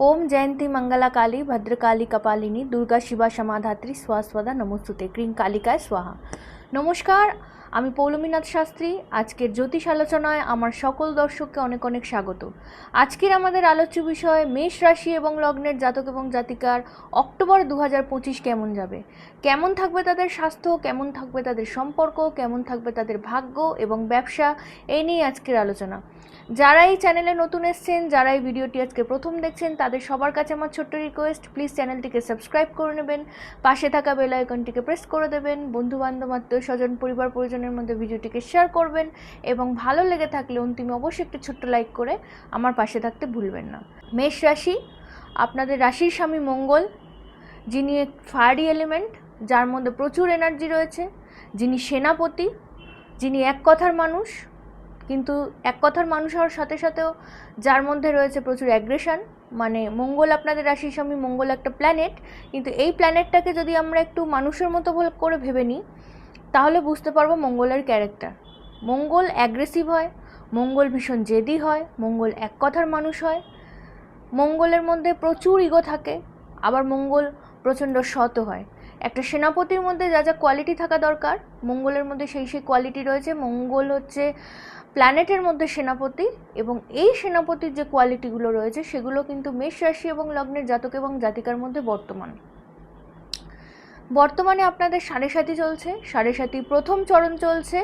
জয়ন্তী মঙ্গলা কালী ভদ্রকালী কপালিনী দুর্গা শিবা সমাধাত্রী স্বাস্বদা নমস্তুতে ক্রিং কালিকায় স্বাহা নমস্কার আমি পৌলমীনাথ শাস্ত্রী। আজকের জ্যোতিষ আলোচনায় আমার সকল দর্শককে অনেক অনেক স্বাগত। আজকের আমাদের আলোচ্য বিষয় মেষ রাশি এবং লগ্নের জাতক এবং জাতিকার অক্টোবর দু হাজার পঁচিশ কেমন যাবে? কেমন থাকবে তাদের স্বাস্থ্য? কেমন থাকবে তাদের সম্পর্ক? কেমন থাকবে তাদের ভাগ্য এবং ব্যবসা? এই নিয়ে আজকের আলোচনা। যারা এই চ্যানেলে নতুন এসছেন, যারা এই ভিডিওটি আজকে প্রথম দেখছেন, তাদের সবার কাছে আমার ছোট্ট রিকোয়েস্ট প্লিজ চ্যানেলটিকে সাবস্ক্রাইব করে নেবেন, পাশে থাকা বেল আইকনটিকে প্রেস করে দেবেন বন্ধু বান্ধব আত্মীয় স্বজন পরিবার, পরিজনের মধ্যে ভিডিওটিকে শেয়ার করবেন এবং ভালো লেগে থাকলে অন্তিমে অবশ্যই একটি ছোট্ট লাইক করে আমার পাশে থাকতে ভুলবেন না। মেষ রাশি, আপনাদের রাশির স্বামী মঙ্গল, যিনি এক ফায়ারি এলিমেন্ট যার মধ্যে প্রচুর এনার্জি রয়েছে, যিনি সেনাপতি, যিনি এক কথার মানুষ কিন্তু এক কথার মানুষ হওয়ার সাথে সাথেও যার মধ্যে রয়েছে প্রচুর অ্যাগ্রেশন মানে মঙ্গল আপনাদের রাশির স্বামী, মঙ্গল একটা প্ল্যানেট কিন্তু এই প্ল্যানেটটাকে যদি আমরা একটু মানুষের মতো করে ভেবে নিই, তাহলে বুঝতে পারব মঙ্গলের ক্যারেক্টার মঙ্গল অ্যাগ্রেসিভ হয়, মঙ্গল ভীষণ জেদি হয়, মঙ্গল এক কথার মানুষ হয়। মঙ্গলের মধ্যে প্রচুর ইগো থাকে, আবার মঙ্গল প্রচণ্ড সৎ হয়। একটা সেনাপতির মধ্যে যা যা কোয়ালিটি থাকা দরকার, মঙ্গলের মধ্যে সেই সেই কোয়ালিটি রয়েছে। মঙ্গল হচ্ছে প্ল্যানেটের মধ্যে সেনাপতি এবং এই সেনাপতির যে কোয়ালিটিগুলো রয়েছে, সেগুলো কিন্তু মেষ রাশি এবং লগ্নের জাতক এবং জাতিকার মধ্যে বর্তমান। বর্তমানে আপনাদের সাড়ে সাতি চলছে সাড়ে সাতি প্রথম চরণ চলছে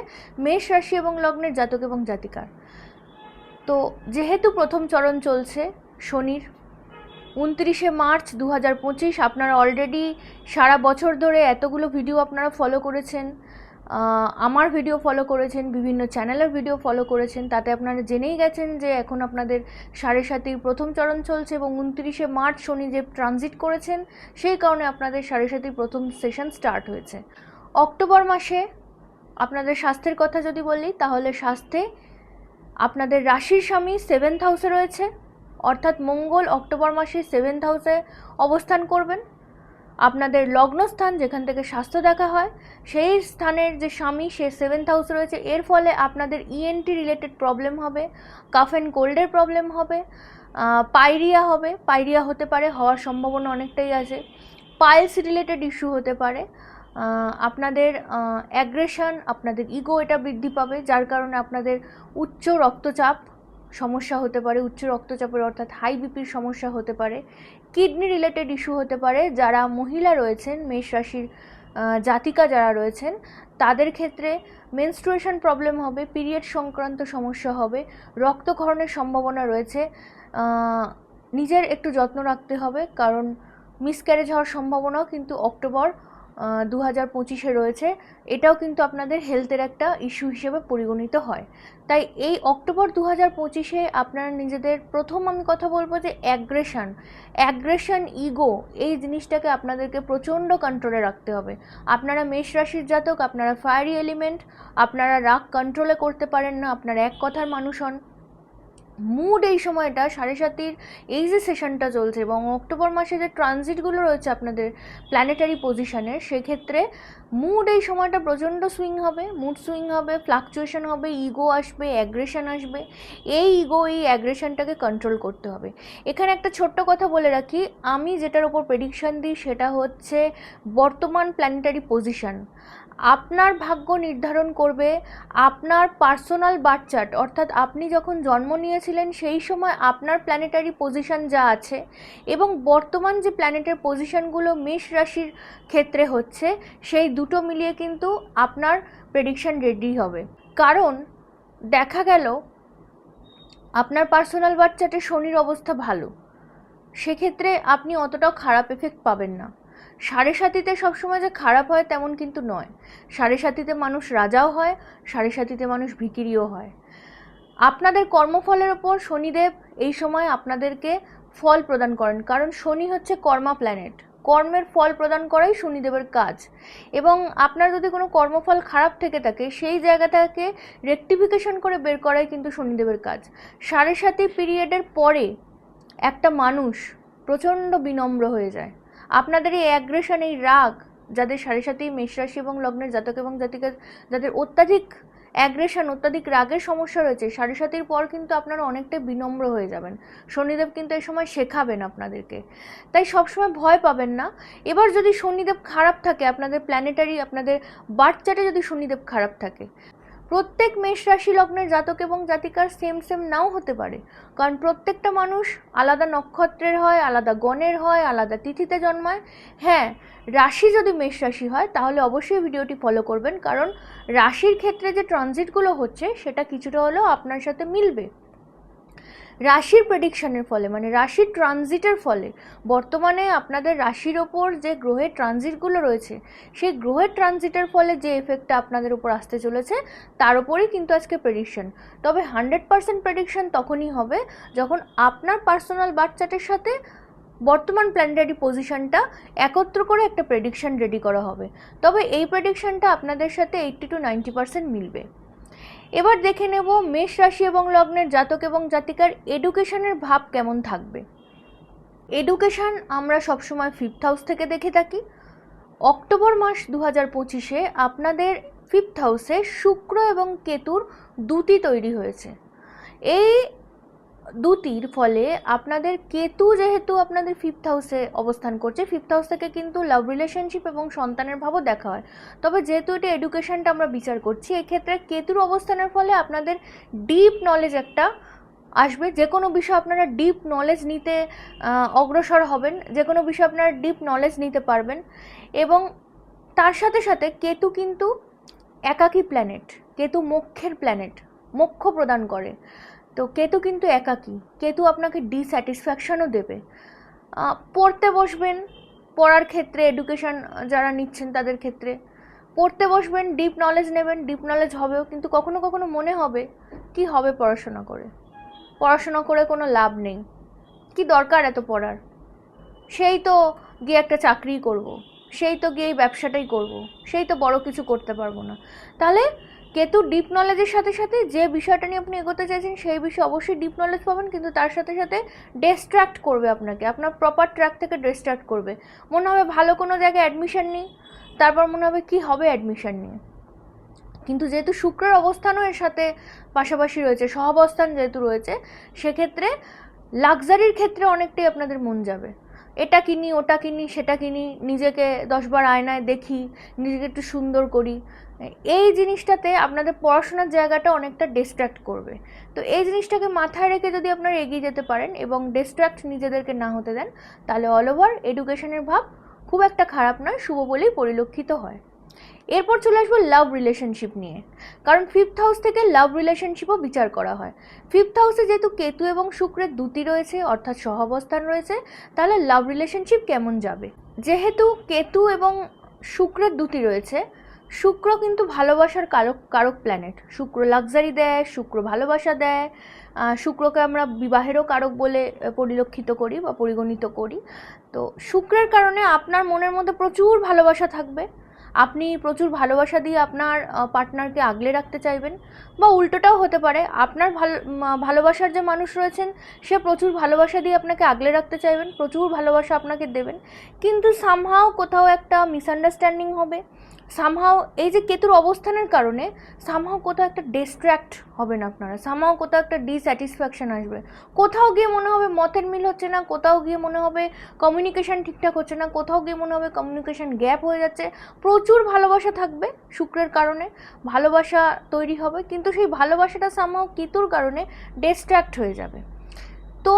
মেষ রাশি এবং লগ্নের জাতক এবং জাতিকার। তো যেহেতু প্রথম চরণ চলছে শনির, উনত্রিশে মার্চ দু হাজার পঁচিশ, আপনারা অলরেডি সারা বছর ধরে এতগুলো ভিডিও আপনারা ফলো করেছেন। আমার ভিডিও ফলো করেছেন, বিভিন্ন চ্যানেলের ভিডিও ফলো করেছেন, তাতে আপনারা জেনেই গেছেন যে এখন আপনাদের সাড়ে সাতির প্রথম চরণ চলছে এবং উনত্রিশে মার্চ শনি যে ট্রানজিট করেছেন, সেই কারণে আপনাদের সাড়ে সাতির প্রথম সেশন স্টার্ট হয়েছে। অক্টোবর মাসে আপনাদের স্বাস্থ্যের কথা যদি বলি, তাহলে স্বাস্থ্যে আপনাদের রাশির স্বামী সেভেন্থ হাউসে রয়েছে, অর্থাৎ মঙ্গল অক্টোবর মাসে সেভেন্থ হাউসে অবস্থান করবেন। আপনাদের লগ্নস্থান যেখান থেকে স্বাস্থ্য দেখা হয়, সেই স্থানের যে স্বামী, সে সেভেন্থ হাউসে রয়েছে। এর ফলে আপনাদের ইএনটি রিলেটেড প্রবলেম হবে কাফ অ্যান্ড কোল্ডের প্রবলেম হবে পাইরিয়া হবে। পাইরিয়া হতে পারে, হওয়ার সম্ভাবনা অনেকটাই আছে। পাইলস রিলেটেড ইস্যু হতে পারে। আপনাদের অ্যাগ্রেশন আপনাদের ইগো এটা বৃদ্ধি পাবে, যার কারণে আপনাদের উচ্চ রক্তচাপ সমস্যা হতে পারে। উচ্চ রক্তচাপের অর্থাৎ হাই বিপির সমস্যা হতে পারে। কিডনি রিলেটেড ইস্যু হতে পারে, যারা মহিলা রয়েছেন, মেষ রাশির জাতিকা যারা রয়েছেন, তাদের ক্ষেত্রে মেনস্ট্রুয়েশন প্রবলেম হবে পিরিয়ড সংক্রান্ত সমস্যা হবে, রক্তক্ষরণের সম্ভাবনা রয়েছে নিজের একটু যত্ন রাখতে হবে, কারণ মিসক্যারেজ হওয়ার সম্ভাবনাও কিন্তু অক্টোবর দু হাজার পঁচিশে রয়েছে। এটাও কিন্তু আপনাদের হেলথের একটা ইস্যু হিসেবে পরিগণিত হয়। তাই এই অক্টোবর দু হাজার পঁচিশে আপনারা নিজেদের প্রথম আমি কথা বলব যে অ্যাগ্রেশন অ্যাগ্রেশন ইগো এই জিনিসটাকে আপনাদেরকে প্রচণ্ড কন্ট্রোলে রাখতে হবে। আপনারা মেষ রাশির জাতক, আপনারা ফায়ারি এলিমেন্ট আপনারা রাগ কন্ট্রোলে করতে পারেন না, আপনারা এক কথার মানুষ হন। মুড এই সময়টা, সাড়ে সাতির এই যে সেশনটা চলছে এবং অক্টোবর মাসে যে ট্রানজিটগুলো রয়েছে আপনাদের প্ল্যানেটারি পজিশনের সেক্ষেত্রে মুড এই সময়টা প্রচণ্ড সুইং হবে। মুড সুইং হবে ফ্লাকচুয়েশন হবে ইগো আসবে অ্যাগ্রেশন আসবে। এই ইগো এই অ্যাগ্রেশনটাকে কন্ট্রোল করতে হবে। এখানে একটা ছোট্ট কথা বলে রাখি, আমি যেটার ওপর প্রেডিকশন দিই সেটা হচ্ছে বর্তমান প্ল্যানেটারি পজিশন আপনার ভাগ্য নির্ধারণ করবে, আপনার পার্সোনাল বার্থ চার্ট, অর্থাৎ আপনি যখন জন্ম নিয়েছিলেন সেই সময় আপনার প্ল্যানেটারি পজিশন যা আছে এবং বর্তমান যে প্ল্যানেটের পজিশনগুলো মেষ রাশির ক্ষেত্রে হচ্ছে, সেই দুটো মিলিয়ে কিন্তু আপনার প্রেডিকশন রেডি হবে। কারণ দেখা গেল, আপনার পার্সোনাল চার্টে শনির অবস্থা ভালো, সেক্ষেত্রে আপনি অতটাও খারাপ এফেক্ট পাবেন না। সাড়ে সাতিতে সবসময় যে খারাপ হয় তেমন কিন্তু নয়। সাড়ে সাতিতে মানুষ রাজাও হয়, সাড়ে সাতিতে মানুষ ভিকিরিও হয়। আপনাদের কর্মফলের ওপর শনিদেব এই সময় আপনাদেরকে ফল প্রদান করেন, কারণ শনি হচ্ছে কর্মা প্ল্যানেট। কর্মের ফল প্রদান করাই শনিদেবের কাজ। এবং আপনার যদি কোনো কর্মফল খারাপ থেকে থাকে, সেই জায়গাটাকে রেকটিফিকেশন করে বের করাই কিন্তু শনিদেবের কাজ। সাড়ে সাতি পিরিয়ডের পরে একটা মানুষ প্রচণ্ড বিনম্র হয়ে যায়। আপনাদের এই অ্যাগ্রেশন এই রাগ যাদের সাড়ে সাথে মেষ রাশি এবং লগ্নের জাতক এবং জাতিকা যাদের অত্যাধিক অ্যাগ্রেশন অত্যাধিক রাগের সমস্যা রয়েছে, সাড়ে সাতির পর কিন্তু আপনারা অনেকটাই বিনম্র হয়ে যাবেন। শনিদেব কিন্তু এই সময় শেখাবেন আপনাদেরকে। তাই সবসময় ভয় পাবেন না। এবার যদি শনিদেব খারাপ থাকে, আপনাদের প্ল্যানেটারি আপনাদের বার্থ চার্টে যদি শনিদেব খারাপ থাকে প্রত্যেক মেষ রাশি লগ্নের জাতক এবং জাতিকার সেম সেম নাও হতে পারে। কারণ প্রত্যেকটা মানুষ আলাদা নক্ষত্রের হয়, আলাদা গণের হয়, আলাদা তিথিতে জন্মায়। হ্যাঁ রাশি যদি মেষ রাশি হয়, তাহলে অবশ্যই ভিডিওটি ফলো করবেন। কারণ রাশির ক্ষেত্রে যে ট্রানজিটগুলো হচ্ছে, সেটা কিছুটা হলেও আপনার সাথে মিলবে। রাশির প্রেডিকশনের ফলে মানে রাশির ট্রানজিটের ফলে, বর্তমানে আপনাদের রাশির ওপর যে গ্রহের ট্রানজিটগুলো রয়েছে, সেই গ্রহের ট্রানজিটের ফলে যে এফেক্টটা আপনাদের উপর আসতে চলেছে, তার উপরেই কিন্তু আজকে প্রেডিকশন তবে হান্ড্রেড পার্সেন্ট প্রেডিকশন তখনই হবে যখন আপনার পার্সোনাল বাচ্চাটের সাথে বর্তমান প্ল্যানেটারি পজিশনটা একত্র করে একটা প্রেডিকশন রেডি করা হবে। তবে এই প্রেডিকশনটা আপনাদের সাথে এইট্টি টু নাইনটি পার্সেন্ট মিলবে। এবার দেখে নেব মেষ রাশি এবং লগ্নের জাতক এবং জাতিকার এডুকেশনের ভাব কেমন থাকবে। এডুকেশান আমরা সবসময় ফিফথ হাউস থেকে দেখে থাকি। অক্টোবর মাস দু হাজার পঁচিশে আপনাদের ফিফথ হাউসে শুক্র এবং কেতুর দুটি তৈরি হয়েছে। এই দুটির ফলে আপনাদের কেতু যেহেতু আপনাদের ফিফথ হাউসে অবস্থান করছে ফিফথ হাউস থেকে কিন্তু লাভ রিলেশনশিপ এবং সন্তানের ভাবও দেখা হয়। তবে যেহেতু এটা এডুকেশনটা আমরা বিচার করছি, এক্ষেত্রে কেতুর অবস্থানের ফলে আপনাদের ডিপ নলেজ একটা আসবে। যে কোনো বিষয়ে আপনারা ডিপ নলেজ নিতে অগ্রসর হবেন, যে কোনো বিষয়ে আপনারা ডিপ নলেজ নিতে পারবেন। এবং তার সাথে সাথে কেতু কিন্তু একাকী প্ল্যানেট কেতু মোক্ষের প্ল্যানেট মোক্ষ প্রদান করে। তো কেতু কিন্তু একাকী। কেতু আপনাকে ডিস্যাটিসফ্যাকশনও দেবে। পড়তে বসবেন, পড়ার ক্ষেত্রে এডুকেশন যারা নিচ্ছেন তাদের ক্ষেত্রে। পড়তে বসবেন ডিপ নলেজ নেবেন ডিপ নলেজ হবেও, কিন্তু কখনো কখনো মনে হবে, কি হবে পড়াশোনা করে? পড়াশোনা করে কোনো লাভ নেই। কি দরকার এত পড়ার? সেই তো গিয়ে একটা চাকরি করব। সেই তো গিয়ে এই ব্যবসাটাই করব। সেই তো বড় কিছু করতে পারব না। তাহলে কেতু ডিপ নলেজের সাথে সাথে যে বিষয়টা নিয়ে আপনি এগোতে চাইছেন, সেই বিষয়ে অবশ্যই ডিপ নলেজ পাবেন, কিন্তু তার সাথে সাথে ডিস্ট্র্যাক্ট করবে আপনাকে। আপনার প্রপার ট্র্যাক থেকে ডিস্ট্র্যাক্ট করবে। মনে হবে ভালো কোনো জায়গায় অ্যাডমিশন নিই, তারপর মনে হবে কি হবে অ্যাডমিশন নিয়ে। কিন্তু যেহেতু শুক্রের অবস্থানও এর সাথে পাশাপাশি রয়েছে, সহাবস্থান যেহেতু রয়েছে, সেক্ষেত্রে লাক্সারির ক্ষেত্রে অনেকটাই আপনাদের মন যাবে। এটা কিনি, ওটা কিনি, সেটা কিনি, নিজেকে দশবার আয়নায় দেখি, নিজেকে একটু সুন্দর করি। এই জিনিসটাতে আপনাদের পড়াশোনার জায়গাটা অনেকটা ডিস্ট্র্যাক্ট করবে। তো এই জিনিসটাকে মাথায় রেখে যদি আপনারা এগিয়ে যেতে পারেন এবং ডিস্ট্র্যাক্ট নিজেদেরকে না হতে দেন, তাহলে অল ওভার এডুকেশনের ভাব খুব একটা খারাপ নয়, শুভ বলেই পরিলক্ষিত হয়। এরপর চলে আসব লাভ রিলেশনশিপ নিয়ে। কারণ ফিফথ হাউস থেকে লাভ রিলেশনশিপও বিচার করা হয়। ফিফথ হাউসে যেহেতু কেতু এবং শুক্রের দুটি রয়েছে, অর্থাৎ সহাবস্থান রয়েছে, তাহলে লাভ রিলেশনশিপ কেমন যাবে? যেহেতু কেতু এবং শুক্রের দুটি রয়েছে শুক্র কিন্তু ভালোবাসার কারক কারক প্ল্যানেট শুক্র লাক্সারি দেয়, শুক্র ভালোবাসা দেয় শুক্রকে আমরা বিবাহেরও কারক বলে পরিলক্ষিত করি বা পরিগণিত করি। তো শুক্রের কারণে আপনার মনের মধ্যে প্রচুর ভালোবাসা থাকবে। আপনি প্রচুর ভালোবাসা দিয়ে আপনার পার্টনারকে আগলে রাখতে চাইবেন বা উল্টোটাও হতে পারে। আপনার ভালো ভালোবাসার যে মানুষ রয়েছেন, সে প্রচুর ভালোবাসা দিয়ে আপনাকে আগলে রাখতে চাইবেন, প্রচুর ভালোবাসা আপনাকে দেবেন। কিন্তু সামহাও কোথাও একটা মিসআন্ডারস্ট্যান্ডিং হবে। সামহাও এই যে কেতুর অবস্থানের কারণে সামহাও কোথাও একটা ডিস্ট্র্যাক্ট হবেন আপনারা সামহাও কোথাও একটা ডিস্যাটিসফ্যাকশন আসবে। কোথাও গিয়ে মনে হবে মতের মিল হচ্ছে না, কোথাও গিয়ে মনে হবে কমিউনিকেশন ঠিকঠাক হচ্ছে না, কোথাও গিয়ে মনে হবে কমিউনিকেশান গ্যাপ হয়ে যাচ্ছে। প্রচুর ভালোবাসা থাকবে শুক্রের কারণে, ভালোবাসা তৈরি হবে, কিন্তু সেই ভালোবাসাটা সামহাও কেতুর কারণে ডিস্ট্র্যাক্ট হয়ে যাবে। তো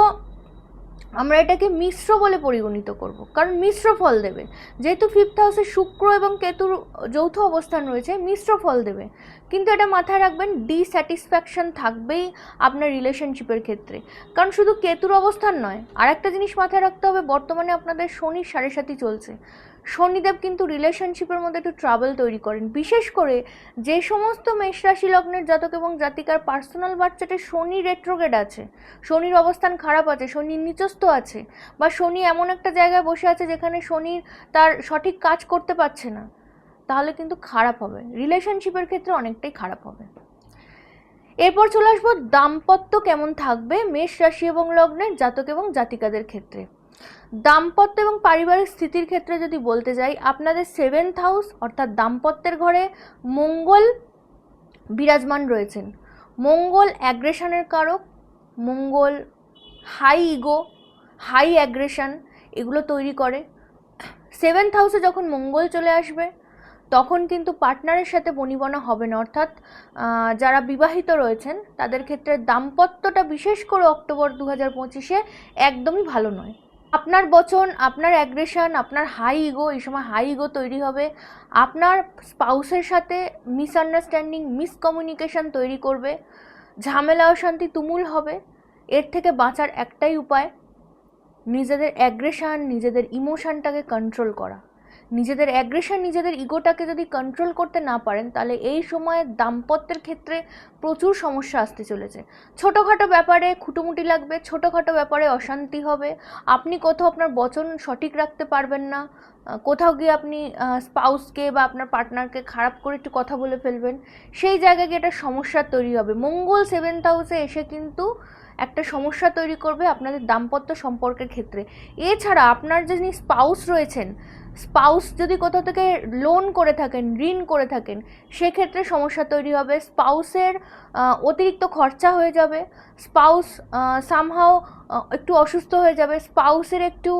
আমরা এটাকে মিশ্র বলে পরিগণিত করব। কারণ মিশ্র ফল দেবে। যেহেতু ফিফথ হাউসে শুক্র এবং কেতুর যৌথ অবস্থান রয়েছে, মিশ্র ফল দেবে। কিন্তু এটা মাথায় রাখবেন ডিস্যাটিসফ্যাকশন থাকবেই আপনার রিলেশনশিপের ক্ষেত্রে। কারণ শুধু কেতুর অবস্থান নয় আর একটা জিনিস মাথায় রাখতে হবে, বর্তমানে আপনাদের শনির সাড়ে সাথে চলছে। শনিদেব কিন্তু রিলেশনশিপের মধ্যে একটু ট্রাবল তৈরি করেন। বিশেষ করে যে সমস্ত মেষ রাশি লগ্নের জাতক এবং জাতিকার পার্সোনাল বাচ্চাতে শনি রেট্রোগেড আছে, শনির অবস্থান খারাপ আছে, শনির নিচস্থ আছে বা শনি এমন একটা জায়গায় বসে আছে যেখানে শনির তার সঠিক কাজ করতে পারছে না, তাহলে কিন্তু খারাপ হবে। রিলেশনশিপের ক্ষেত্রে অনেকটাই খারাপ হবে। এরপর চলে আসব দাম্পত্য কেমন থাকবে মেষ রাশি এবং লগ্নের জাতক এবং জাতিকাদের ক্ষেত্রে। দাম্পত্য এবং পারিবারিক স্থিতির ক্ষেত্রে যদি বলতে যাই, আপনাদের সেভেন্থ হাউস অর্থাৎ দাম্পত্যের ঘরে মঙ্গল বিরাজমান রয়েছেন। মঙ্গল অ্যাগ্রেশনের কারক, Mangal high ego high aggression এগুলো তৈরি করে। সেভেন্থ হাউসে যখন মঙ্গল চলে আসবে, তখন কিন্তু পার্টনারের সাথে বনিবনা হবে না। অর্থাৎ যারা বিবাহিত রয়েছেন, তাদের ক্ষেত্রে দাম্পত্যটা বিশেষ করে অক্টোবর দু হাজার পঁচিশে একদমই ভালো নয়। আপনার বচন, আপনার অ্যাগ্রেশন আপনার হাই ইগো এই সময় হাই ইগো তৈরি হবে। আপনার স্পাউসের সাথে মিসআন্ডারস্ট্যান্ডিং মিসকমিউনিকেশন তৈরি করবে। ঝামেলা, অশান্তি তুমুল হবে। এর থেকে বাঁচার একটাই উপায়, নিজেদের অ্যাগ্রেশান নিজেদের ইমোশানটাকে কন্ট্রোল করা। নিজেদের অ্যাগ্রেশন নিজেদের ইগোটাকে যদি কন্ট্রোল করতে না পারেন, তাহলে এই সময় দাম্পত্যের ক্ষেত্রে প্রচুর সমস্যা আসতে চলেছে। ছোটোখাটো ব্যাপারে খুঁটোমুটি লাগবে, ছোটোখাটো ব্যাপারে অশান্তি হবে। আপনি কোথাও আপনার বচন সঠিক রাখতে পারবেন না। কোথাও গিয়ে আপনি স্পাউসকে বা আপনার পার্টনারকে খারাপ করে একটু কথা বলে ফেলবেন। সেই জায়গায় গিয়ে একটা সমস্যা তৈরি হবে। মঙ্গল সেভেন্থ হাউসে এসে কিন্তু একটা সমস্যা তৈরি করবে আপনাদের দাম্পত্য সম্পর্কের ক্ষেত্রে। এছাড়া আপনার যিনি স্পাউস রয়েছেন স্পাউস যদি কোথাও থেকে লোন করে থাকেন, ঋণ করে থাকেন, সেক্ষেত্রে সমস্যা তৈরি হবে। স্পাউসের অতিরিক্ত খরচা হয়ে যাবে। স্পাউস সামহাও একটু অসুস্থ হয়ে যাবে। স্পাউসের একটু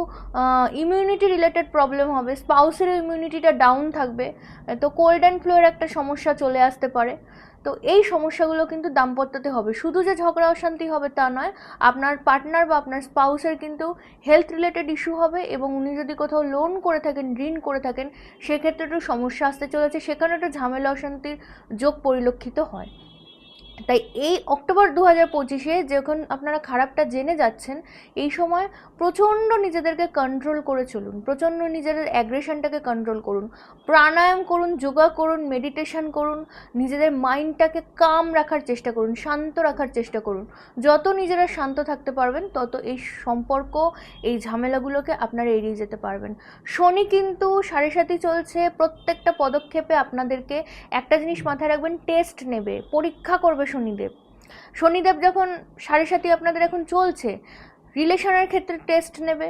ইমিউনিটি রিলেটেড প্রবলেম হবে। স্পাউসের ইমিউনিটিটা ডাউন থাকবে। তো কোল্ড অ্যান্ড ফ্লুয়ের একটা সমস্যা চলে আসতে পারে। তো এই সমস্যাগুলো কিন্তু দাম্পত্যতে হবে। শুধু যে ঝগড়া অশান্তি হবে তা নয়, আপনার পার্টনার বা আপনার স্পাউসের কিন্তু হেলথ রিলেটেড ইস্যু হবে এবং উনি যদি কোথাও লোন করে থাকেন, ঋণ করে থাকেন, সেক্ষেত্রে একটু সমস্যা আসতে চলেছে। সেখানে একটু ঝামেলা অশান্তির যোগ পরিলক্ষিত হয়। তাই এই অক্টোবর দু হাজার পঁচিশে যখন আপনারা খারাপটা জেনে যাচ্ছেন, এই সময় প্রচণ্ড নিজেদেরকে কন্ট্রোল করে চলুন। প্রচণ্ড নিজেদের অ্যাগ্রেশনটাকে কন্ট্রোল করুন। প্রাণায়াম করুন, যোগা করুন মেডিটেশন করুন, নিজেদের মাইন্ডটাকে কাম রাখার চেষ্টা করুন, শান্ত রাখার চেষ্টা করুন। যত নিজেরা শান্ত থাকতে পারবেন, তত এই সম্পর্ক, এই ঝামেলাগুলোকে আপনারা এড়িয়ে যেতে পারবেন। শনি কিন্তু সাড়ে সাতই চলছে, প্রত্যেকটা পদক্ষেপে আপনাদেরকে একটা জিনিস মাথায় রাখবেন টেস্ট নেবে, পরীক্ষা করবে শনিদেব। শনিদেব যখন সাড়ে সাতই আপনাদের এখন চলছে রিলেশনের ক্ষেত্রে টেস্ট নেবে,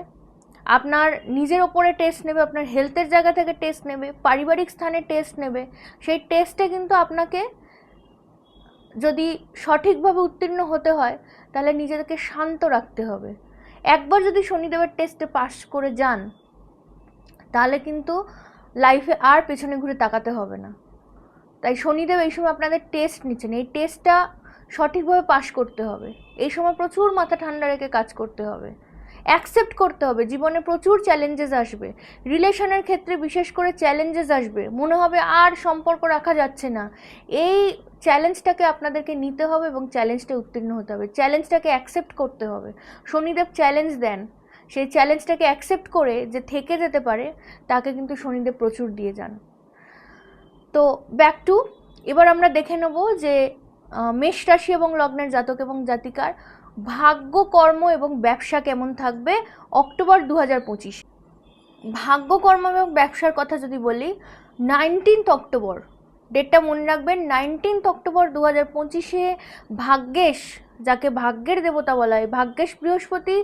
আপনার নিজের ওপরে টেস্ট নেবে, আপনার হেলথের জায়গা থেকে টেস্ট নেবে, পারিবারিক স্থানে টেস্ট নেবে, সেই টেস্টে কিন্তু আপনাকে যদি সঠিকভাবে উত্তীর্ণ হতে হয়, তাহলে নিজেদেরকে শান্ত রাখতে হবে। একবার যদি শনিদেবের টেস্টে পাস করে যান, তাহলে কিন্তু লাইফে আর পেছনে ঘুরে তাকাতে হবে না। তাই শনিদেব এই সময় আপনাদের টেস্ট নিচ্ছেন। এই টেস্টটা সঠিকভাবে পাশ করতে হবে। এই সময় প্রচুর মাথা ঠান্ডা রেখে কাজ করতে হবে। অ্যাকসেপ্ট করতে হবে। জীবনে প্রচুর চ্যালেঞ্জেস আসবে। রিলেশনের ক্ষেত্রে বিশেষ করে চ্যালেঞ্জেস আসবে। মনে হবে আর সম্পর্ক রাখা যাচ্ছে না। এই চ্যালেঞ্জটাকে আপনাদেরকে নিতে হবে এবং চ্যালেঞ্জটা উত্তীর্ণ হতে হবে। চ্যালেঞ্জটাকে অ্যাকসেপ্ট করতে হবে। শনিদেব চ্যালেঞ্জ দেন। সেই চ্যালেঞ্জটাকে অ্যাকসেপ্ট করে যে থেকে যেতে পারে, তাকে কিন্তু শনিদেব প্রচুর দিয়ে যান। তো ব্যাক টু এবার আমরা দেখে নেব যে মেষ রাশি এবং লগ্নের জাতক এবং জাতিকার ভাগ্য কর্ম এবং ব্যবসা কেমন থাকবে অক্টোবর দু হাজার পঁচিশ। ভাগ্য কর্ম এবং ব্যবসার কথা যদি বলি নাইনটিন্থ অক্টোবর ডেটটা মনে রাখবেন নাইনটিন্থ অক্টোবর দু হাজার পঁচিশে ভাগ্যেশ, যাকে ভাগ্যের দেবতা বলা হয়, ভাগ্যেশ বৃহস্পতি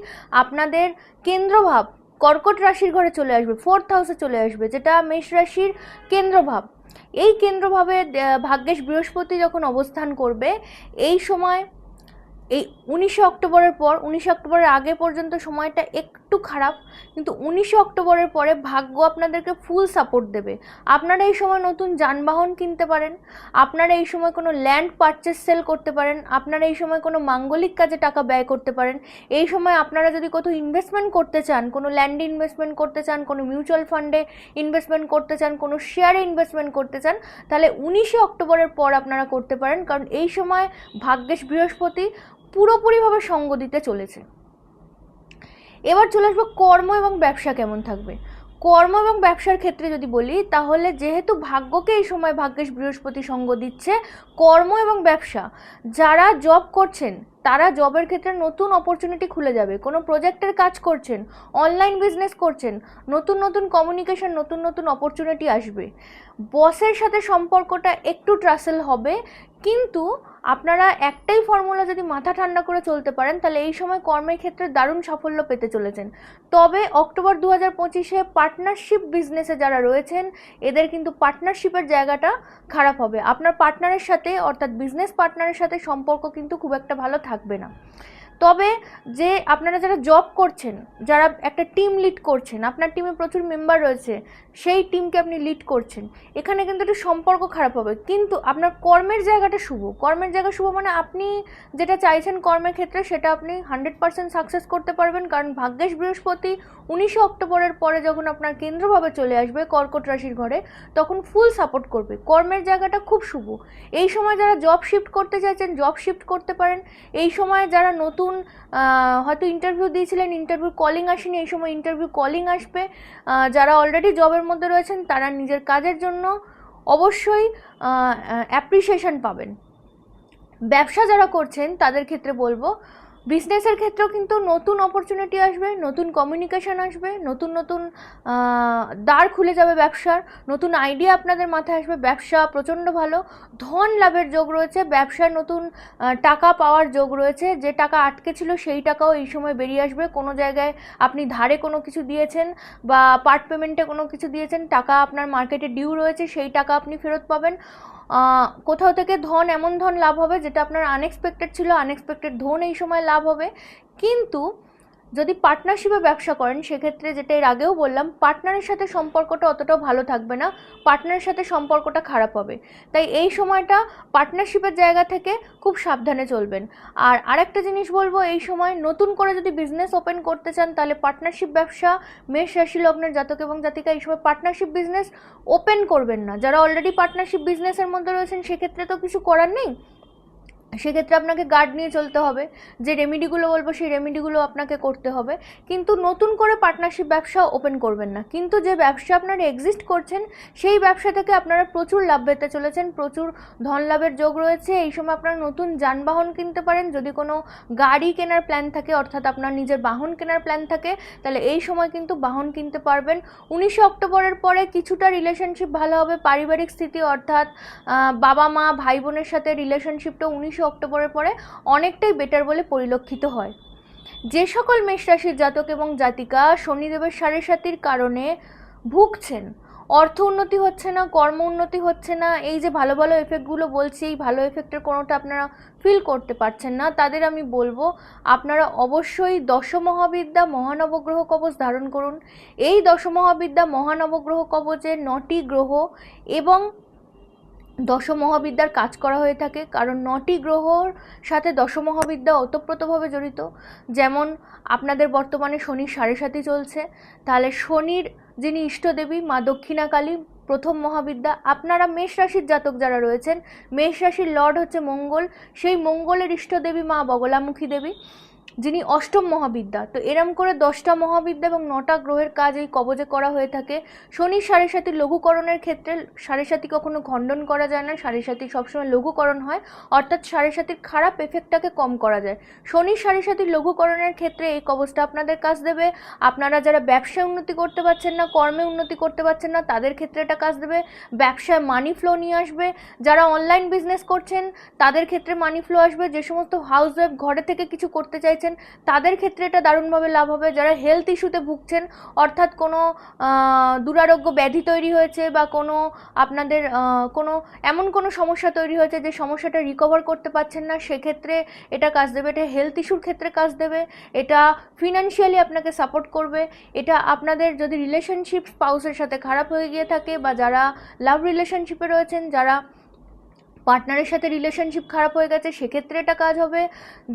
আপনাদের কেন্দ্রভাব, কর্কট রাশির ঘরে চলে আসবে ফোর্থ হাউসে চলে আসবে, যেটা মেষ রাশির কেন্দ্রভাব। এই কেন্দ্রভাবে ভাগ্যেশ বৃহস্পতি যখন অবস্থান করবে, এই সময়, এই উনিশে অক্টোবরের পর, উনিশে অক্টোবরের আগে পর্যন্ত সময়টা একটু খারাপ, কিন্তু উনিশে অক্টোবরের পরে ভাগ্য আপনাদেরকে ফুল সাপোর্ট দেবে। আপনারা এই সময় নতুন যানবাহন কিনতে পারেন, আপনারা এই সময় কোনো ল্যান্ড পারচেস সেল করতে পারেন, আপনারা এই সময় কোনো মাঙ্গলিক কাজে টাকা ব্যয় করতে পারেন, এই সময় আপনারা যদি কোথাও ইনভেস্টমেন্ট করতে চান, কোনো ল্যান্ডে ইনভেস্টমেন্ট করতে চান, কোনো মিউচুয়াল ফান্ডে ইনভেস্টমেন্ট করতে চান, কোনো শেয়ারে ইনভেস্টমেন্ট করতে চান, তাহলে উনিশে অক্টোবরের পর আপনারা করতে পারেন, কারণ এই সময় ভাগ্যেশ বৃহস্পতি পুরোপুরিভাবে সঙ্গ দিতে চলেছে। এবার চলে আসব কর্ম এবং ব্যবসা কেমন থাকবে। কর্ম এবং ব্যবসার ক্ষেত্রে যদি বলি, তাহলে যেহেতু ভাগ্যকে এই সময় ভাগ্যেশ বৃহস্পতি সঙ্গ দিচ্ছে, কর্ম এবং ব্যবসা, যারা জব করছেন, তারা জবের ক্ষেত্রে নতুন অপরচুনিটি খুলে যাবে। কোনো প্রজেক্টের কাজ করছেন অনলাইন বিজনেস করছেন, নতুন নতুন কমিউনিকেশন নতুন নতুন অপরচুনিটি আসবে। বসের সাথে সম্পর্কটা একটু ট্রাসেল হবে, কিন্তু আপনারা একটাই ফর্মুলা যদি মাথা ঠান্ডা করে চলতে পারেন, তাহলে এই সময় কর্মের ক্ষেত্রে দারুণ সাফল্য পেতে চলেছেন। তবে অক্টোবর দু হাজার পঁচিশে পার্টনারশিপ বিজনেসে যারা রয়েছেন, এদের কিন্তু পার্টনারশিপের জায়গাটা খারাপ হবে। আপনার পার্টনারের সাথে, অর্থাৎ বিজনেস পার্টনারের সাথে সম্পর্ক কিন্তু খুব একটা ভালো থাকবে না। তবে যে আপনারা যারা জব করছেন, যারা একটা টিম লিড করছেন, আপনার টিমে প্রচুর মেম্বার রয়েছে, সেই টিমকে আপনি লিড করছেন, এখানে কিন্তু একটু সম্পর্ক খারাপ হবে। কিন্তু আপনার কর্মের জায়গাটা শুভ। কর্মের জায়গা শুভ মানে আপনি যেটা চাইছেন কর্মের ক্ষেত্রে, সেটা আপনি হান্ড্রেড পার্সেন্ট সাকসেস করতে পারবেন। কারণ ভাগ্যেশ বৃহস্পতি উনিশে অক্টোবরের পরে যখন আপনার কেন্দ্রভাবে চলে আসবে কর্কট রাশির ঘরে, তখন ফুল সাপোর্ট করবে। কর্মের জায়গাটা খুব শুভ। এই সময় যারা জব শিফট করতে চাইছেন জব শিফট করতে পারেন। এই সময় যারা নতুন আহ, হয়তো ইন্টারভিউ দিয়েছিলেন ইন্টারভিউ কলিং আসেনি এই সময় ইন্টারভিউ কলিং আসবে। যারা অলরেডি জবের মধ্যে রয়েছেন তারা নিজের কাজের জন্য অবশ্যই অ্যাপ্রিসিয়েশন পাবেন। ব্যবসা যারা করছেন তাদের ক্ষেত্রে বলব বিজনেসের ক্ষেত্রেও কিন্তু নতুন অপরচুনিটি আসবে, নতুন কমিউনিকেশন আসবে, নতুন নতুন দ্বার খুলে যাবে ব্যবসার, নতুন আইডিয়া আপনাদের মাথায় আসবে, ব্যবসা প্রচণ্ড ভালো, ধন লাভের যোগ রয়েছে ব্যবসায় নতুন টাকা পাওয়ার যোগ রয়েছে, যে টাকা আটকে ছিল সেই টাকাও এই সময় বেরিয়ে আসবে, কোনো জায়গায় আপনি ধারে কোনো কিছু দিয়েছেন বা পার্ট পেমেন্টে কোনো কিছু দিয়েছেন, টাকা আপনার মার্কেটে ডিউ রয়েছে, সেই টাকা আপনি ফেরত পাবেন। কোথাও থেকে ধন এমন ধন লাভ হবে যেটা আপনার আনএক্সপেক্টেড ছিল আনএক্সপেক্টেড ধন এই সময় লাভ হবে। কিন্তু যদি পার্টনারশিপে ব্যবসা করেন, সেক্ষেত্রে যেটা এর আগেও বললাম পার্টনারের সাথে সম্পর্কটা অতটাও ভালো থাকবে না পার্টনারের সাথে সম্পর্কটা খারাপ হবে। তাই এই সময়টা পার্টনারশিপের জায়গা থেকে খুব সাবধানে চলবেন। আর আরেকটা জিনিস বলব, এই সময় নতুন করে যদি বিজনেস ওপেন করতে চান, তাহলে পার্টনারশিপ ব্যবসা, মেষ রাশি লগ্নের জাতক এবং জাতিকা, এই সময় পার্টনারশিপ বিজনেস ওপেন করবেন না। যারা অলরেডি পার্টনারশিপ বিজনেসের মধ্যে রয়েছেন, সেক্ষেত্রে তো কিছু করার নেই। সেক্ষেত্রে আপনাকে গার্ড নিয়ে চলতে হবে। যে রেমিডিগুলো বলব, সেই রেমিডিগুলো আপনাকে করতে হবে। কিন্তু নতুন করে পার্টনারশিপ ব্যবসা ওপেন করবেন না। কিন্তু যে ব্যবসা আপনারা এক্সিস্ট করছেন, সেই ব্যবসা থেকে আপনারা প্রচুর লাভ পেতে চলেছেন, প্রচুর ধন লাভের যোগ রয়েছে। এই সময় আপনারা নতুন যানবাহন কিনতে পারেন। যদি কোনো গাড়ি কেনার প্ল্যান থাকে, অর্থাৎ আপনার নিজের বাহন কেনার প্ল্যান থাকে, তাহলে এই সময় কিন্তু বাহন কিনতে পারবেন। উনিশে অক্টোবরের পরে কিছুটা রিলেশনশিপ ভালো হবে। পারিবারিক স্থিতি, অর্থাৎ বাবা মা ভাই বোনের সাথে রিলেশনশিপটা উনিশে অক্টোবরের পরে অনেকটাই বেটার বলে পরিলক্ষিত হয়। যে সকল মেষ রাশির জাতক এবং জাতিকা শনিদেবের সাড়ে সাতির কারণে ভুগছেন, অর্থ উন্নতি হচ্ছে না, কর্ম উন্নতি হচ্ছে না, এই যে ভালো ভালো এফেক্টগুলো বলছি, এই ভালো এফেক্টের কোনোটা আপনারা ফিল করতে পারছেন না, তাদের আমি বলব আপনারা অবশ্যই দশমহাবিদ্যা মহানবগ্রহ কবচ ধারণ করুন। এই দশমহাবিদ্যা মহানবগ্রহ কবচে নটি গ্রহ এবং দশমহাবিদ্যার কাজ করা হয়ে থাকে, কারণ নটি গ্রহর সাথে দশমহাবিদ্যা ওতপ্রোতভাবে জড়িত। যেমন, আপনাদের বর্তমানে শনির সাড়ে সাতি চলছে, তাহলে শনির যিনি ইষ্টদেবী, মা দক্ষিণা কালী প্রথম মহাবিদ্যা, আপনারা মেষ রাশির জাতক যারা রয়েছেন, মেষ রাশির লর্ড হচ্ছে মঙ্গল, সেই মঙ্গলের ইষ্টদেবী মা বগলামুখী দেবী। যিনি অষ্টম মহাবিদ্যা। তো এরম করে দশটা মহাবিদ্যা এবং নটা গ্রহের কাজ এই কবজে করা হয়ে থাকে। শনি সাড়ে সাতি লঘুকরণের ক্ষেত্রে সাড়ে সাতি কখনো খণ্ডন করা যায় না, সাড়ে সাতি সবসময় লঘুকরণ হয়, অর্থাৎ সাড়ে সাতির খারাপ এফেক্টটাকে কম করা যায়। শনি সাড়ে সাতির লঘুকরণের ক্ষেত্রে এই কবজটা আপনাদের কাজ দেবে। আপনারা যারা ব্যবসায় উন্নতি করতে পারছেন না, কর্মে উন্নতি করতে পারছেন না, তাদের ক্ষেত্রে এটা কাজ দেবে। ব্যবসায় মানি ফ্লো নিয়ে আসবে। যারা অনলাইন বিজনেস করছেন, তাদের ক্ষেত্রে মানি ফ্লো আসবে। যে সমস্ত হাউস ওয়াইফ ঘরে থেকে কিছু করতে চাইছেন তাদের ক্ষেত্রে এটা দারুণভাবে লাভ হবে। যারা হেলথ ইস্যুতে ভুগছেন, অর্থাৎ কোনো দুরারোগ্য ব্যাধি তৈরি হয়েছে বা কোনো আপনাদের কোনো, এমন কোনো সমস্যা তৈরি হয়েছে যে সমস্যাটা রিকভার করতে পারছেন না, সেক্ষেত্রে এটা কাজ দেবে। এটা হেলথ ইস্যুর ক্ষেত্রে কাজ দেবে। এটা ফিনান্সিয়ালি আপনাকে সাপোর্ট করবে। এটা আপনাদের যদি রিলেশনশিপ স্পাউসের সাথে খারাপ হয়ে গিয়ে থাকে বা যারা লাভ রিলেশনশিপে রয়েছেন, যারা পার্টনারের সাথে রিলেশনশিপ খারাপ হয়ে গেছে, সেক্ষেত্রে এটা কাজ হবে।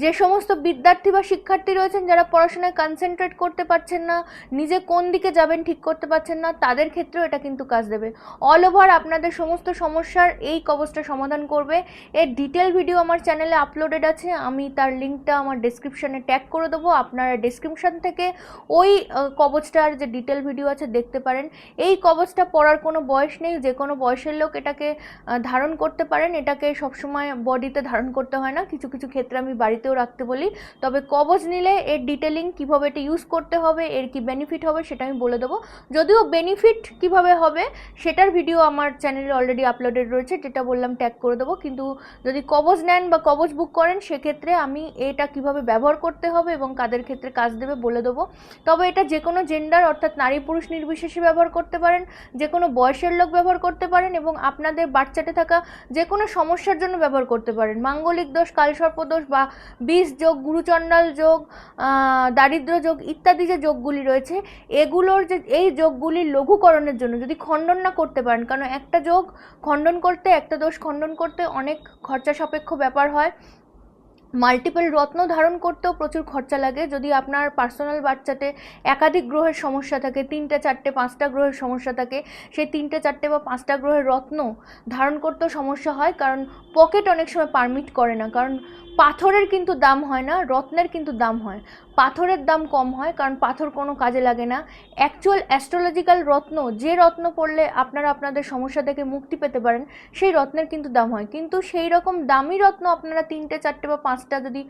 যে সমস্ত বিদ্যার্থী বা শিক্ষার্থী রয়েছেন, যারা পড়াশোনায় কনসেন্ট্রেট করতে পারছেন না, নিজে কোন দিকে যাবেন ঠিক করতে পারছেন না, তাদের ক্ষেত্রেও এটা কিন্তু কাজ দেবে। অল ওভার আপনাদের সমস্ত সমস্যার এই কবচটা সমাধান করবে। এর ডিটেল ভিডিও আমার চ্যানেলে আপলোডেড আছে, আমি তার লিঙ্কটা আমার ডেসক্রিপশনে ট্যাগ করে দেবো। আপনারা ডেসক্রিপশন থেকে ওই কবচটার যে ডিটেল ভিডিও আছে দেখতে পারেন। এই কবচটা পড়ার কোনো বয়স নেই, যে কোনো বয়সের লোক এটাকে ধারণ করতে পারেন। এটাকে সবসময় বডিতে ধারণ করতে হয় না। কিছু কিছু ক্ষেত্রে আমি বাড়িতেও রাখতে বলি। তবে কবজ নিলে এর ডিটেলিং কীভাবে এটা ইউজ করতে হবে, এর কি বেনিফিট হবে সেটা আমি বলে দেবো। যদিও বেনিফিট কীভাবে হবে সেটার ভিডিও আমার চ্যানেলে অলরেডি আপলোডেড রয়েছে, যেটা বললাম ট্যাগ করে দেবো। কিন্তু যদি কবজ নেন বা কবজ বুক করেন, সেক্ষেত্রে আমি এটা কীভাবে ব্যবহার করতে হবে এবং কাদের ক্ষেত্রে কাজ দেবে বলে দেবো। তবে এটা যে কোনো জেন্ডার অর্থাৎ নারী পুরুষ নির্বিশেষে ব্যবহার করতে পারেন যে কোনো বয়সের লোক ব্যবহার করতে পারেন এবং আপনাদের বাচ্চাতে থাকা যে কোনো সমস্যার জন্য ব্যবহার করতে পারেন। মাঙ্গলিক দোষ, কালসর্প দোষ বা বিষ যোগ, গুরুচণ্ডাল যোগ দারিদ্র যোগ ইত্যাদি যে যোগগুলি রয়েছে, এগুলোর যে, এই যোগগুলি লঘুকরণের জন্য যদি খণ্ডন না করতে পারেন, কারণ একটা যোগ খণ্ডন করতে, একটা দোষ খণ্ডন করতে অনেক খরচা সাপেক্ষ ব্যাপার হয়। মাল্টিপল রত্ন ধারণ করতেও প্রচুর খরচা লাগে। যদি আপনার পার্সোনাল বাচ্চাতে একাধিক গ্রহের সমস্যা থাকে, তিনটে, চারটে, পাঁচটা গ্রহের সমস্যা থাকে, সেই তিনটে, চারটে বা পাঁচটা গ্রহের রত্ন ধারণ করতেও সমস্যা হয়। কারণ পকেট অনেক সময় পারমিট করে না। কারণ পাথরের কিন্তু দাম হয় না, রত্নের কিন্তু দাম হয়। পাথরের দাম কম হয়, কারণ পাথর কোনো কাজে লাগে না। অ্যাকচুয়াল অ্যাস্ট্রোলজিক্যাল রত্ন, যে রত্ন পড়লে আপনারা আপনাদের সমস্যা থেকে মুক্তি পেতে পারেন, সেই রত্নের কিন্তু দাম হয়। কিন্তু সেই রকম দামি রত্ন আপনারা তিনটে, চারটে বা পাঁচটা যদি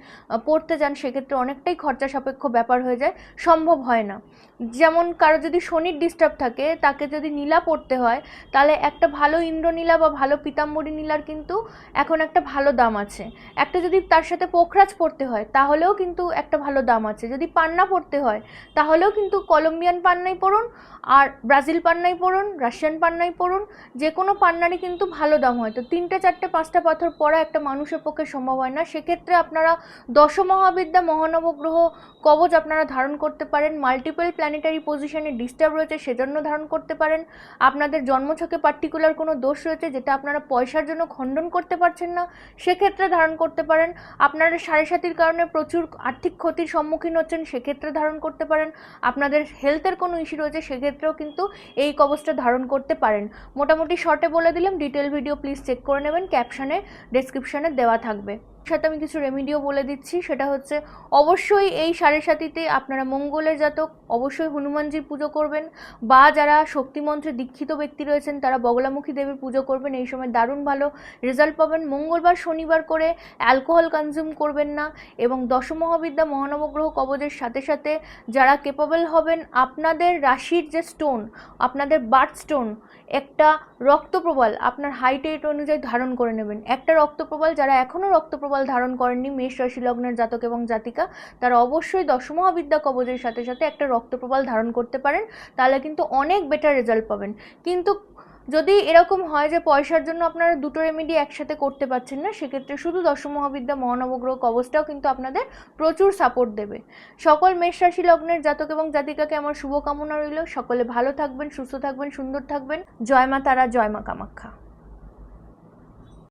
পড়তে যান, সেক্ষেত্রে অনেকটাই খরচা সাপেক্ষ ব্যাপার হয়ে যায়, সম্ভব হয় না। যেমন কারও যদি শনির ডিস্টার্ব থাকে, তাকে যদি নীলা পড়তে হয়, তাহলে একটা ভালো ইন্দ্রনীলা বা ভালো পিতাম্বরী নীলার কিন্তু এখন একটা ভালো দাম আছে। একটা যদি তার সাথে পোখরাজ পড়তে হয়, তাহলেও কিন্তু একটা ভালো দাম আছে। যদি পান্না পড়তে হয়, তাহলেও কিন্তু কলম্বিয়ান পান্নাই পড়ুন, আর ব্রাজিল পান্নাই পড়ুন, রাশিয়ান পান্নাই পড়ুন যে কোনো পান্নারই কিন্তু ভালো দাম হয়। তো তিনটে, চারটে, পাঁচটা পাথর পড়া একটা মানুষের পক্ষে সম্ভব হয় না। সেক্ষেত্রে আপনারা দশমহাবিদ্যা মহানবগ্রহ কবচ আপনারা ধারণ করতে পারেন মাল্টিপল প্ল্যানেটারি পজিশনে ডিস্টার্ব রয়েছে সেজন্য ধারণ করতে পারেন। আপনাদের জন্মছকে পার্টিকুলার কোনো দোষ রয়েছে যেটা আপনারা পয়সার জন্য খণ্ডন করতে পারছেন না, সেক্ষেত্রে ধারণ করতে পারেন। আপনারা সাড়ে সাতির কারণে প্রচুর আর্থিক ক্ষতির সম্মুখীন হচ্ছেন, সেক্ষেত্রে ধারণ করতে পারেন। আপনাদের হেলথের কোনো ইস্যু রয়েছে, সেক্ষেত্রেও কিন্তু এই কবচটা ধারণ করতে পারেন। মোটামুটি শর্টে বলে দিলাম ডিটেল ভিডিও প্লিজ চেক করে নেবেন ক্যাপশানে ডেসক্রিপশানে দেওয়া থাকবে। সাথে আমি কিছু রেমিডিও বলে দিচ্ছি। সেটা হচ্ছে, অবশ্যই এই সাড়ে সাতিতে আপনারা মঙ্গলের জাতক, অবশ্যই হনুমানজির পুজো করবেন বা যারা শক্তিমন্ত্রে দীক্ষিত ব্যক্তি রয়েছেন, তারা বগলামুখী দেবীর পুজো করবেন। এই সময় দারুণ ভালো রেজাল্ট পাবেন। মঙ্গলবার শনিবার করে অ্যালকোহল কনজিউম করবেন না এবং দশমহাবিদ্যা মহানবগ্রহ কবজের সাথে সাথে যারা কেপাবল হবেন, আপনাদের রাশির যে স্টোন আপনাদের বার্থ স্টোন একটা রক্তপ্রবাল আপনার হাইট অনুযায়ী ধারণ করে নেবেন। একটা রক্তপ্রবাল যারা এখনও রক্তপ্রবাল ধারণ করেননি মেষ রাশি লগ্নের জাতক এবং জাতিকা। তারা অবশ্যই দশমহাবিদ্যা কবজের সাথে সাথে একটা রক্ত রক্তপ্রবাল ধারণ করতে পারেন, তাহলে কিন্তু অনেক বেটার রেজাল্ট পাবেন। কিন্তু যদি এরকম হয় যে পয়সার জন্য আপনারা দুটো রেমেডি একসাথে করতে পারছেন না, সেক্ষেত্রে শুধু দশম মহাবিদ্যা মহানবগ্রহ কবচটাও কিন্তু আপনাদের প্রচুর সাপোর্ট দেবে। সকল মেষ রাশি লগ্নের জাতক এবং জাতিকাকে আমার শুভকামনা রইল। সকলে ভালো থাকবেন, সুস্থ থাকবেন, সুন্দর থাকবেন। জয় মা তারা, জয় মা কামাখ্যা।